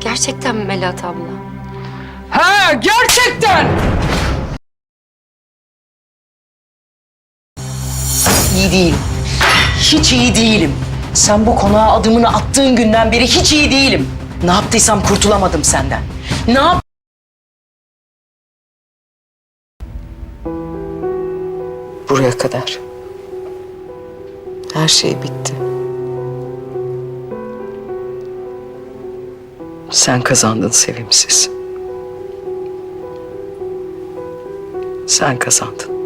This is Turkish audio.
Gerçekten mi Melahat abla? Ha gerçekten! İyi değilim. Hiç iyi değilim. Sen bu konağa adımını attığın günden beri hiç iyi değilim. Ne yaptıysam kurtulamadım senden. Ne yap... Buraya kadar. Her şey bitti. Sen kazandın sevimsiz. Sen kazandın.